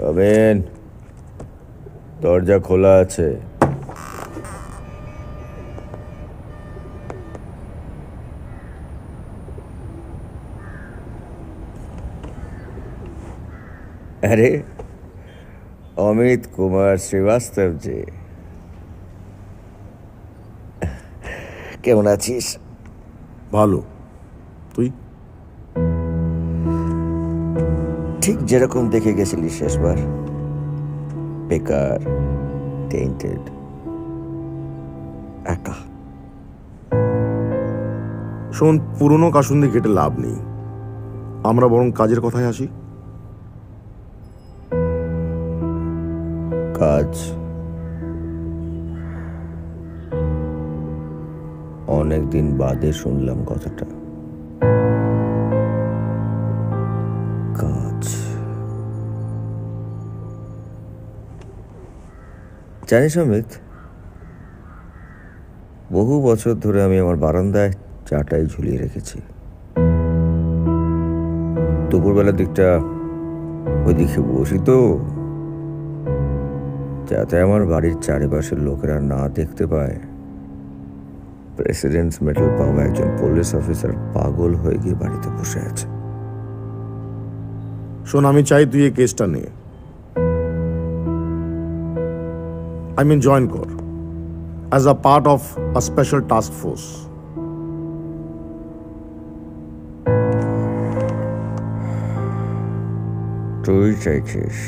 কবেন দরজা খোলা আছে। আরে অমিত কুমার শ্রীবাস্তব জি কেমন আছিস? ভালো। ঠিক যেরকম দেখে গেছিলি শেষবার। বেকার টেন্টেড একা। শোন পুরনো কাসুন্দি কেটে লাভ নেই। আমরা বরং কাজের কথায় আসি। কাজ অনেকদিন বাদে শুনলাম কথাটা। জানিস অমিত, বহু বছর ধরে আমি আমার বারান্দায় চাটাই ঝুলিয়ে রেখেছি। দুপুরবেলার দিকটা ওইদিকে বসি তো, যাতে আমার বাড়ির চারিপাশের লোকেরা না দেখতে পায়। প্রেসিডেন্টস মেডেল পাওয়া একজন পুলিশ অফিসার পাগল হয়ে গিয়ে বাড়িতে বসে আছে। শোন, আমি চাই তুই এই কেসটা নে। আই মিন জয়েন কর as a part of a special task force তুই চাইছিস?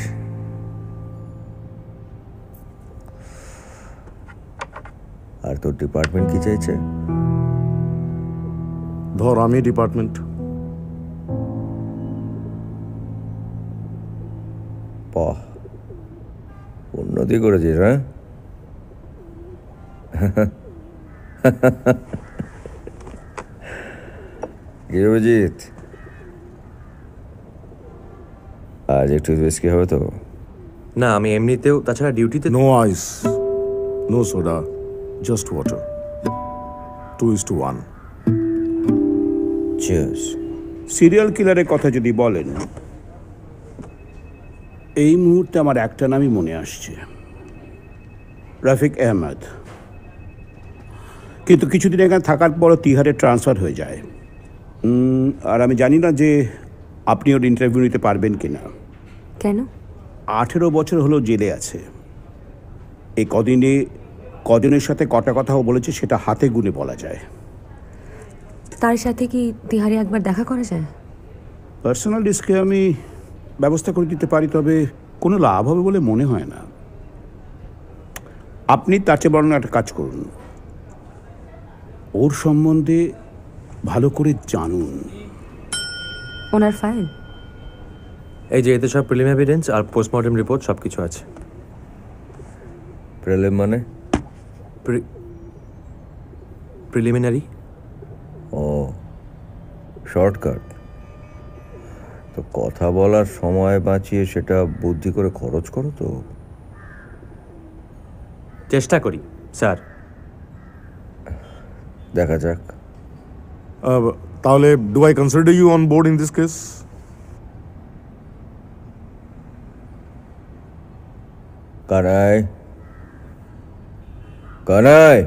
আর তোর ডিপার্টমেন্ট কি চাইছে? ধর আমি ডিপার্টমেন্ট বাহ। উন্নতি করেছিস হ্যাঁ? অভিজিৎ আজ একটু বেশি হবে তো? না আমি এমনিতেও তাছাড়া ডিউটিতে no ice no soda just water two is two one cheers serial কিলারের কথা যদি বলেন এই মুহূর্তে আমার একটা নামই মনে আসছে। রফিক আহমেদ কিন্তু কিছুদিন এখানে থাকার পরও তিহারে ট্রান্সফার হয়ে যায়। আর আমি জানি না যে আপনি ওর ইন্টারভিউ নিতে পারবেন কি না কেন? আঠেরো বছর হলো জেলে আছে। এই কদিনে কজনের সাথে কটা কথাও বলেছে সেটা হাতে গুনে বলা যায়। তার সাথে কি তিহারে একবার দেখা করা যায়? পার্সোনাল ডিস্কে আমি ব্যবস্থা করে দিতে পারি তবে কোনো লাভ হবে বলে মনে হয় না। আপনি তার চেয়ে বরং একটা কাজ করুন। ওর সম্বন্ধে ভালো করে জানুন। ওনার ফাইল? এই যে এতে সব প্রিলিম এভিডেন্স আর পোস্টমর্টম রিপোর্ট সব কিছু আছে। প্রিলিম মানে? প্রিলিমিনারি ও শর্টকাট তো কথা বলার সময় বাঁচিয়ে সেটা বুদ্ধি করে খরচ করো তো। চেষ্টা করি স্যার। দেখা যাক। তাহলে do I consider you on board in this case Kanai. Kanai.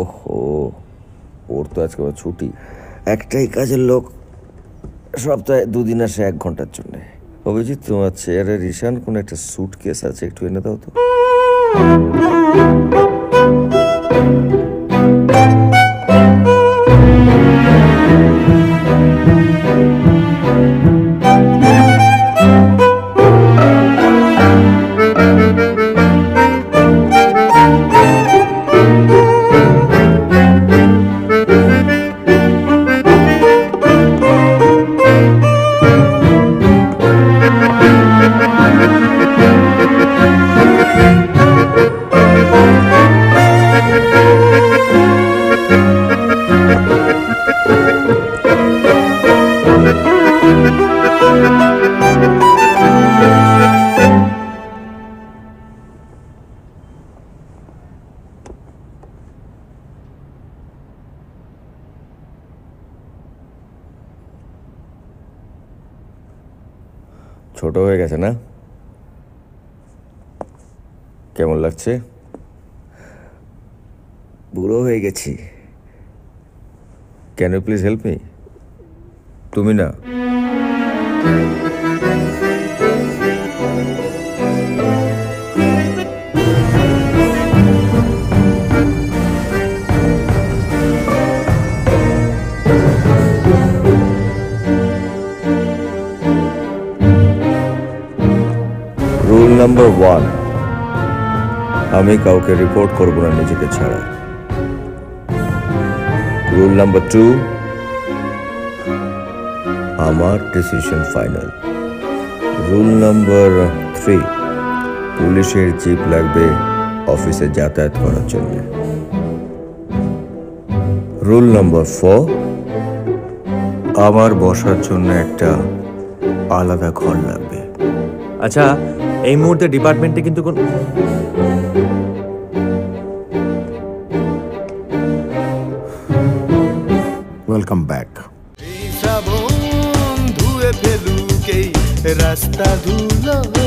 ওহো ওর তো আজকে ছুটি। একটাই কাজের লোক সপ্তাহে দুদিন আসে এক ঘণ্টার জন্য। অভিজিৎ তোমার চেয়ারে রিসান কোন একটা স্যুট কেস আছে একটু এনে দাও তো। Thank you. ছোট হয়ে গেছে না? কেমন লাগছে? বুড়ো হয়ে গেছি। Can you please help me তুমি না। নাম্বার ওয়ান আমি কাউকে রিপোর্ট করব না নিজেকে ছাড়া। রুল নাম্বার টু আমার decision final rule number three পুলিশের জিপ লাগবে অফিসে যাতায়াত করার জন্য। রুল নাম্বার ফোর আমার বসার জন্য একটা আলাদা ঘর লাগবে। আচ্ছা এই মুহূর্তে ডিপার্টমেন্টে কিন্তু কোন ওয়েলকাম ব্যাক রাস্তা ধুলো।